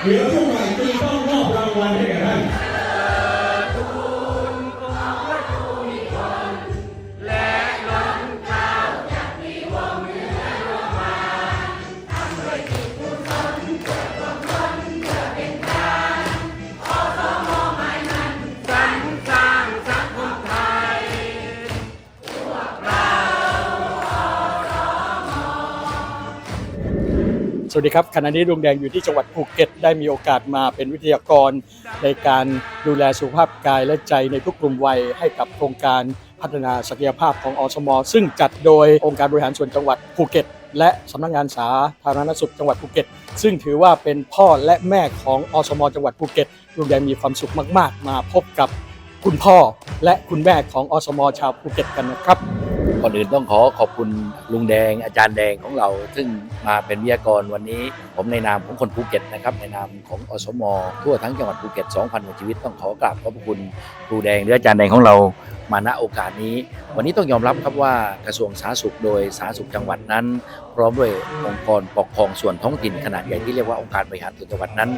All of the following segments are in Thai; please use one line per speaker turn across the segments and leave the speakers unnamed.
我要购买这一套 วัสดีครับขณะนี้ดวงแดงอยู่ที่จังหวัดภูเก็ต ได้มีโอกาสมาเป็นวิทยากร ในการดูแลสุขภาพกายและใจในทุกกลุ่มวัยให้กับโครงการพัฒนาศักยภาพของอสม ซึ่งจัดโดยองค์การบริหารส่วนจังหวัดภูเก็ต และสำนักงานสาธารณสุขจังหวัดภูเก็ต ซึ่งถือว่าเป็นพ่อและแม่ของอสม จังหวัดภูเก็ตดวงแดงมีความสุขมาก ๆ มาพบกับคุณพ่อและคุณแม่ของอสม ชาวภูเก็ตกันนะครับ
ก่อนอื่นต้องขอขอบคุณลุงแดงอาจารย์แดงของเรา ซึ่งมาเป็นวิทยากรวันนี้ ผมในนามของคนภูเก็ตนะครับในนามของอสมทั่วทั้งจังหวัดภูเก็ต 2,000กว่าชีวิตต้องขอกราบขอบพระคุณครูแดงหรืออาจารย์แดงของเรา มาณโอกาสนี้ วันนี้ต้องยอมรับครับว่ากระทรวงสาธารณสุขโดยสาธารณสุขจังหวัดนั้น พร้อมด้วยองค์กรปกครองส่วนท้องถิ่นขนาดใหญ่ที่เรียกว่าองค์การบริหารส่วนจังหวัดนั้น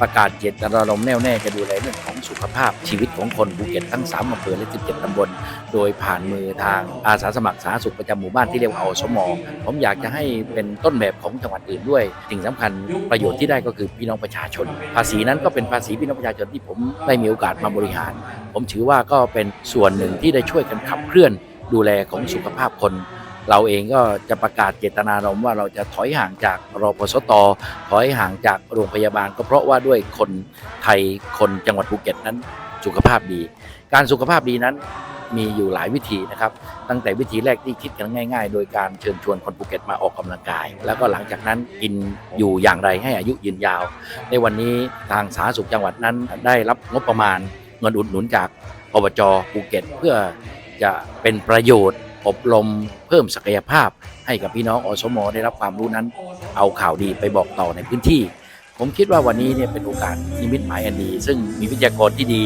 ประกาศเจตนารมณ์แน่วแน่จะดูแลเรื่องของสุขภาพชีวิตของคนภูเก็ตทั้ง3อำเภอและ 17 ตำบล โดยผ่านมือทางอาสาสมัครสาธารณสุขประจำหมู่บ้านที่เรียกว่าอสมผมอยากจะให้เป็นต้นแบบของจังหวัดอื่นด้วย สิ่งสำคัญประโยชน์ที่ได้ก็คือพี่น้องประชาชน ภาษีนั้นก็เป็นภาษีพี่น้องประชาชนที่ผมได้มีโอกาสมาบริหาร ผมถือว่าก็เป็นส่วนนหนึ่งที่ได้ช่วยกันขับเคลื่อนดูแลของสุขภาพคน เราเองก็จะประกาศเจตนารมณ์ว่าเราจะถอยห่างจากรพสตถอยห่างจากโรงพยาบาล ก็เพราะว่าด้วยคนไทยคนจังหวัดภูเก็ตนั้นสุขภาพดี การสุขภาพดีนั้นมีอยู่หลายวิธีนะครับ ตั้งแต่วิธีแรกที่คิดกันง่าย ๆ โดยการเชิญชวนคนภูเก็ตมาออกกำลังกาย แล้วก็หลังจากนั้นกินอยู่อย่างไรให้อายุยืนยาว ในวันนี้ทางสาธารณสุขจังหวัดนั้นได้รับงบประมาณเงินอุดหนุนจาก อบจภูเก็ต เพื่อจะเป็นประโยชน์ อบรมเพิ่มศักยภาพ ให้กับพี่น้องอสมได้รับความรู้นั้น เอาข่าวดีไปบอกต่อในพื้นที่ ผมคิดว่าวันนี้เนี่ยเป็นโอกาสนิมิตหมายอันดี ซึ่งมีวิทยากรที่ดี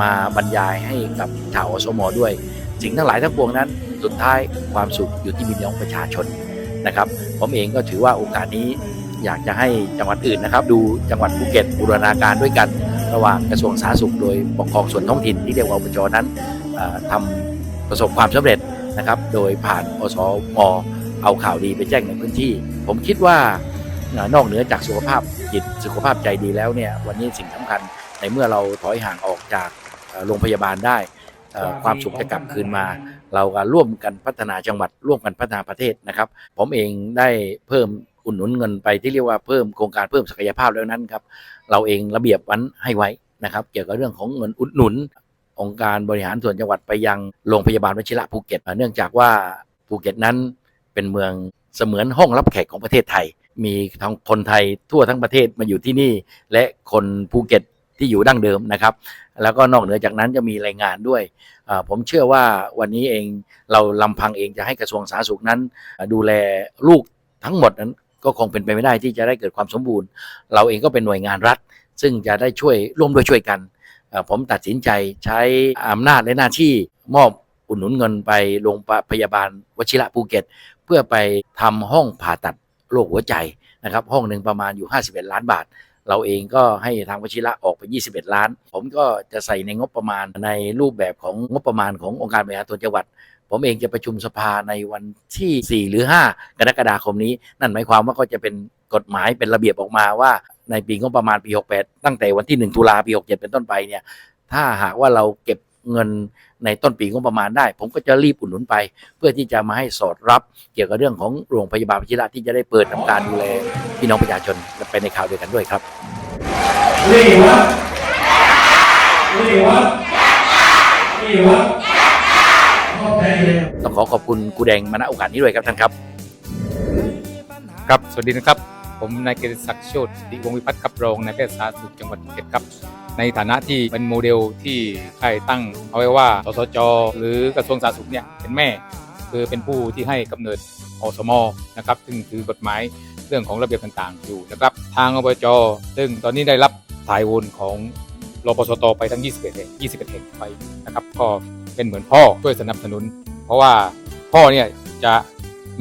มาบรรยายให้กับชาวอสมด้วย สิ่งทั้งหลายทั้งปวงนั้น สุดท้ายความสุขอยู่ที่พี่น้องประชาชนนะครับผมเองก็ถือว่าโอกาสนี้อยากจะให้จังหวัดอื่นนะครับ ดูจังหวัดภูเก็ตบูรณาการด้วยกัน ระหว่างกระทรวงสาธารณสุข โดยปกครองส่วนท้องถิ่นที่เรียกว่าอบจนั้นเอ่อทำประสบความสำเร็จนะครับ โดยผ่านอสมเอาข่าวดีไปแจ้งในพื้นที่ ผมคิดว่านอกเหนือจากสุขภาพจิตสุขภาพใจดีแล้วเนี่ยวันนี้สิ่งสำคัญในเมื่อเราถอยห่างออกจากโรงพยาบาลได้ความสุขจะกลับคืนมา เราก็ร่วมกันพัฒนาจังหวัดร่วมกันพัฒนาประเทศนะครับ ผมเองได้เพิ่ม อุดหนุนเงินไปที่เรียกว่าเพิ่มโครงการเพิ่มศักยภาพแล้วนั้นครับเราเองระเบียบวันให้ไว้นะครับ เกี่ยวกับเรื่องของเงินอุดหนุน องค์การบริหารส่วนจังหวัดไปยังโรงพยาบาลวชิระภูเก็ตเนื่องจากว่าภูเก็ตนั้นเป็นเมืองเสมือนห้องรับแขกของประเทศไทย มีทั้งคนไทยทั่วทั้งประเทศมาอยู่ที่นี่ และคนภูเก็ตที่อยู่ดั้งเดิมนะครับ แล้วก็นอกเหนือจากนั้นจะมีรายงานด้วย ผมเชื่อว่าวันนี้เองเราลำพังเองจะให้กระทรวงสาธารณสุขนั้น ดูแลลูกทั้งหมดนั้น ก็คงเป็นไปไม่ได้ที่จะได้เกิดความสมบูรณ์ เราเองก็เป็นหน่วยงานรัฐ ซึ่งจะได้ช่วยร่วมด้วยช่วยกันผมตัดสินใจใช้อำนาจและหน้าที่มอบอุดหนุนเงินไปโรงพยาบาลวชิระภูเก็ต เพื่อไปทำห้องผ่าตัดโรคหัวใจนะครับ ห้องหนึ่งประมาณอยู่ 51 ล้านบาท เราเองก็ให้ทางวชิระออกไป 21 ล้าน ผมก็จะใส่ในงบประมาณในรูปแบบของงบประมาณขององค์การบริหารส่วนจังหวัด ผมเองจะประชุมสภาในวันที่ 4 หรือ 5 กรกฎาคมนี้ นั่นหมายความว่าก็จะเป็นกฎหมายเป็นระเบียบออกมาว่าในปีงบประมาณปี 68 ตั้งแต่วันที่ 1 ตุลาปี 67 เป็นต้นไปเนี่ย ถ้าหากว่าเราเก็บเงินในต้นปีงบประมาณได้ ผมก็จะรีบอุดหนุนไป เพื่อที่จะมาให้สอดรับ เกี่ยวกับเรื่องของโรงพยาบาลวชิระที่จะได้เปิดทำการดูแลพี่น้องประชาชนไปในข่าวเดียวกันด้วยครับ
นี่วะนี่วะนี่วะขอบใจเลย
ต้อง ขอขอบคุณครูแดงมาณโอกาสนี้ด้วยครับท่านครับ
ครับ สวัสดีนะครับ ผมนายเกียรศักดิ์โชติดิวงศ์วิพัฒน์ครับรองนายแพทย์สาธารณสุขจังหวัดภูเก็ตครับ ในฐานะที่เป็นโมเดลที่ใครตั้ง เอาไว้ว่าสสจ หรือกระทรวงสาธารณสุขเนี่ยเป็นแม่ คือเป็นผู้ที่ให้กำเนิดอสมนะครับซึ่งถือกฎหมายเรื่องของระเบียบต่างๆ อยู่นะครับ ทางอบจซึ่งตอนนี้ได้รับถ่ายโอนของรปสตไปทั้ง 21 แห่ง21 แห่งไปนะครับ ก็เป็นเหมือนพ่อช่วยสนับสนุน เพราะว่าพ่อเนี่ยจะ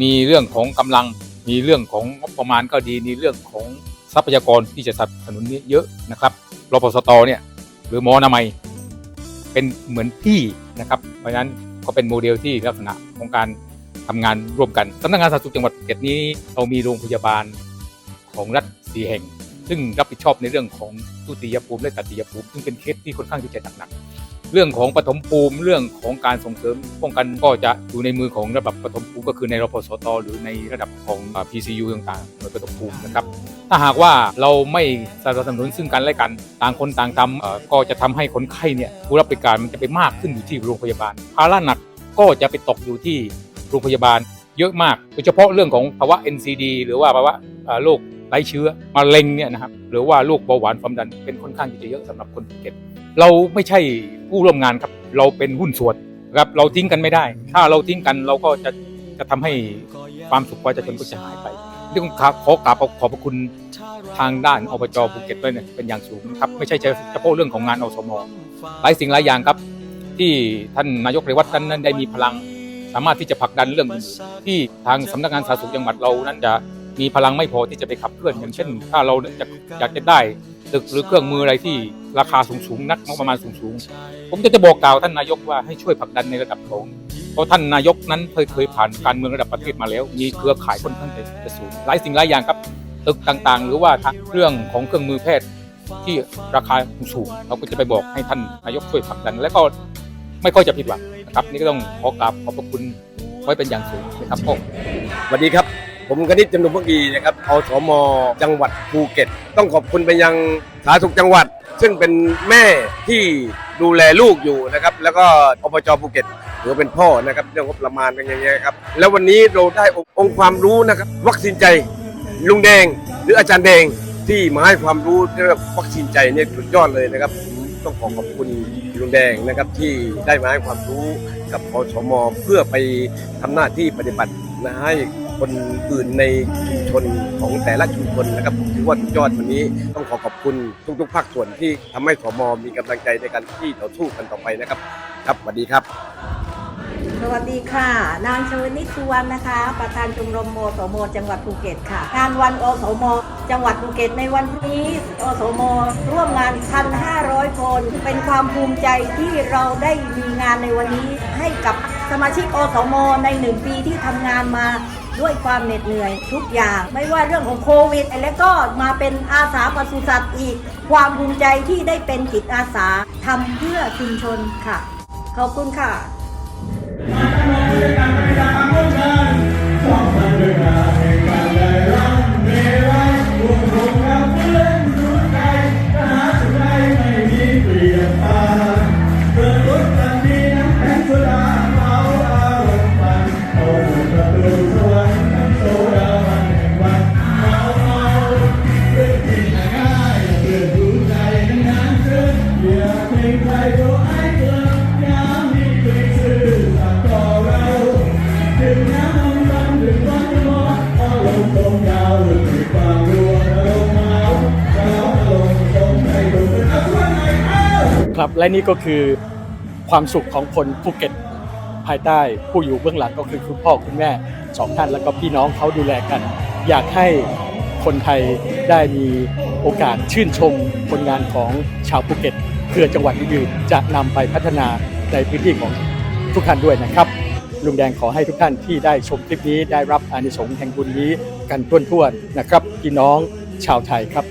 มีเรื่องของกำลัง มีเรื่องของงบประมาณก็ดี มีเรื่องของทรัพยากรที่จะสนับสนุนนี้เยอะนะครับรปสตเนี่ยหรือมอนามัยเป็นเหมือนพี่นะครับ เพราะฉะนั้นก็เป็นโมเดลที่ลักษณะของการทำงานร่วมกันสำนักงานสาธารณสุขจังหวัดภูเก็ตนี้เรามีโรงพยาบาลของรัฐสีแห่ง ซึ่งรับผิดชอบในเรื่องของทุติยภูมิและตติยภูมิ ซึ่งเป็นเคสที่ค่อนข้างที่จะหนักๆ เรื่องของปฐมภูมิเรื่องของการส่งเสริมป้องกันก็จะอยู่ในมือของระดับปฐมภูมิก็คือในรพสต หรือในระดับของ PCU ต่างๆหน่วยปฐมภูมินะครับถ้าหากว่าเราไม่สนับสนุนซึ่งกันและกัน ต่างคนต่างทำก็จะทำให้คนไข้เนี่ยผู้รับบริการมันจะไปมากขึ้นอยู่ที่โรงพยาบาลภาระหนักก็จะไปตกอยู่ที่โรงพยาบาลเยอะมากโดยเฉพาะเรื่องของภาวะ NCD หรือว่าภาวะโรค ไร้เชื้อมะเร็งเนี่ยนะครับหรือว่าโรคเบาหวานความดันเป็นค่อนข้างที่จะเยอะสำหรับคนภูเก็ตเราไม่ใช่ผู้ร่วมงานครับ เราเป็นหุ้นส่วนครับเราทิ้งกันไม่ได้ ถ้าเราทิ้งกันเราก็จะจะทำให้ความสุขประชาชนก็จะหายไปที่ผมขอขอกราบขอบพระคุณทางด้านอบจภูเก็ตด้วยเนี่ยเป็นอย่างสูงครับไม่ใช่เฉพาะเรื่องของงานอสมหลายสิ่งหลายอย่างครับ ที่ท่านนายกเรวัตนั้นได้มีพลัง สามารถที่จะผลักดันเรื่องที่ทางสำนักงานสาธารณสุขจังหวัดเรานั้นจะ มีพลังไม่พอที่จะไปขับเคลื่อนอย่างเช่น ถ้าเราจะอยากจะได้ตึกหรือเครื่องมืออะไรที่ราคาสูงๆนักงบประมาณสูงๆ ผมจะจะบอกกล่าวท่านนายกว่าให้ช่วยผลักดันในระดับของเพราะท่านนายกนั้นเคยเคยผ่านการเมืองระดับประเทศมาแล้ว มีเครือข่ายค่อนข้างจะสูงหลายสิ่งหลายอย่างครับตึกต่างๆ หรือว่าทางเรื่องของเครื่องมือแพทย์ที่ราคาสูงเราก็จะไปบอกให้ท่านนายกช่วยผลักดัน และก็ไม่ค่อยจะผิดหวังนะครับ นี่ก็ต้องขอกราบขอบพระคุณไว้เป็นอย่างสูงนะครับผม
สวัสดีครับ ผมกนิษฐ์จำนงพักดีนะครับอสมจังหวัดภูเก็ต ต้องขอบคุณไปยังสาธารณสุขจังหวัด ซึ่งเป็นแม่ที่ดูแลลูกอยู่นะครับ แล้วก็อบจภูเก็ตถือเป็นพ่อนะครับเรื่องงบประมาณเป็นอย่างเงี้ยครับ แล้ววันนี้เราได้องค์ความรู้นะครับ วัคซีนใจลุงแดง หรืออาจารย์แดงที่มาให้ความรู้เรื่องวัคซีนใจเนี่ยสุดยอดเลยนะครับต้องขอขอบคุณลุงแดงนะครับที่ได้มาให้ความรู้กับอสมเพื่อไปทำหน้าที่ปฏิบัตินะให้ คนอื่นในชุมชนของแต่ละชุมชนนะครับผมถือว่าสุดยอดวันนี้ต้องขอขอบคุณทุกๆภาคส่วนที่ทำให้สมมีกำลังใจในการที่ต่อสู้กันต่อไปนะครับ ครับสวัสดีครับ
สวัสดีค่ะ นางชวนิชสุวรรณนะคะ ประธานชมรมโมสมจังหวัดภูเก็ตค่ะ งานวันโอสมจังหวัดภูเก็ตในวันพรุ่งนี้โอสมร่วมงาน 1,500 คน เป็นความภูมิใจที่เราได้มีงานในวันนี้ให้กับสมาชิกโอสมในหนึ่งปีที่ทำงานมา ด้วยความเหน็ดเหนื่อยทุกอย่าง ไม่ว่าเรื่องของโควิด และก็มาเป็นอาสาปศุสัตว์อีก ความภูมิใจที่ได้เป็นจิตอาสาทำเพื่อชุมชนค่ะ ขอบคุณค่ะ
ครับ และนี่ก็คือความสุขของคนภูเก็ตภายใต้ผู้อยู่เบื้องหลังก็คือคุณพ่อคุณแม่สองท่านแล้วก็พี่น้องเขาดูแลกัน อยากให้คนไทยได้มีโอกาสชื่นชมผลงานของชาวภูเก็ตเพื่อจังหวัดอื่นๆจะนำไปพัฒนาในพื้นที่ของทุกท่านด้วยนะครับลุงแดงขอให้ทุกท่านที่ได้ชมคลิปนี้ได้รับอานิสงส์แห่งบุญนี้กันทั่วๆนะครับ พี่น้องชาวไทยครับ